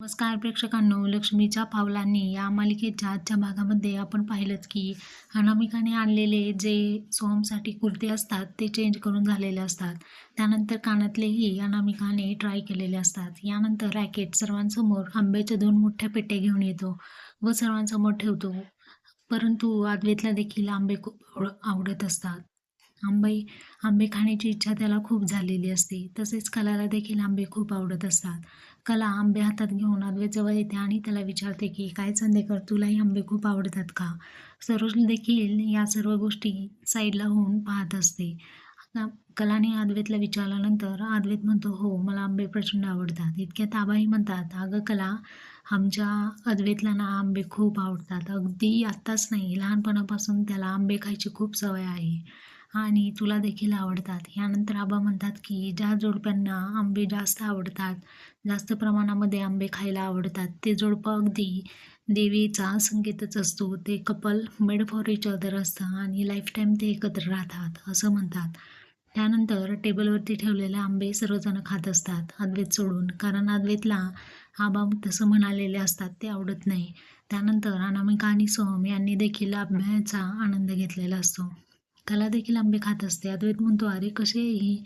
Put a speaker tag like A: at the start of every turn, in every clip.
A: नमस्कार प्रेक्षकांनो लक्ष्मीच्या पावलांनी या मालिकेच्या आजच्या भागामध्ये आपण पाहिलंच की अनामिकाने आणलेले जे सोमसाठी कुर्ते असतात ते चेंज करून झालेले असतात. त्यानंतर कानातलेही अनामिकाने ट्राय केलेले असतात. यानंतर रॅकेट सर्वांसमोर आंब्याच्या दोन मोठ्या पेट्या घेऊन येतो व सर्वांसमोर ठेवतो. परंतु आदवेतला देखील आंबे खूप आवड- आवडत असतात. आंबे आंबे खाण्याची इच्छा त्याला खूप झालेली असते. तसेच कलाला देखील आंबे खूप आवडत असतात. कला आंबे हातात घेऊन अद्वैतजवळ येते आणि त्याला विचारते की काय चांदेकर तुलाही आंबे खूप आवडतात का? सरोज देखील या सर्व गोष्टी साईडला होऊन पाहत असते. कलाने अद्वैतला विचारल्यानंतर अद्वैत म्हणतो हो मला आंबे प्रचंड आवडतात. इतक्यात आबाही म्हणतात अगं कला आमच्या अद्वेतला ना आंबे खूप आवडतात. अगदी आत्ताच नाही लहानपणापासून त्याला आंबे खायची खूप सवय आहे. आणि तुला देखील आवडतात. यानंतर आबा म्हणतात की ज्या जोडप्यांना आंबे जास्त आवडतात जास्त प्रमाणामध्ये आंबे खायला आवडतात ते जोडपं अगदी देवीचा संकेतच असतो. ते couple made for each other असतं आणि लाईफटाईम ते एकत्र राहतात असं म्हणतात. त्यानंतर टेबलवरती ठेवलेले आंबे सर्वजण खात असतात अद्वैत सोडून. कारण अद्वैतला आबा तसं म्हणालेले असतात ते आवडत नाही. त्यानंतर अनामिका आणि सोहम यांनी देखील आंब्याचा आनंद घेतलेला असतो. कला देखील आंबे खात असते. अद्वैत म्हणतो अरे कसेही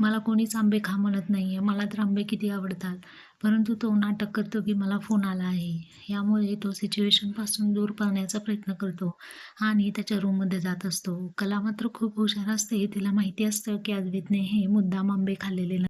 A: मला कोणीच आंबे खा म्हणत नाही आहे मला तर आंबे किती आवडतात. परंतु तो नाटक करतो की मला फोन आला आहे. यामुळे तो सिच्युएशनपासून दूर पळण्याचा प्रयत्न करतो आणि त्याच्या रूममध्ये जात असतो. कला मात्र खूप हुशार असते. तिला माहिती असतं की अद्वैतने हे मुद्दाम आंबे खाल्लेले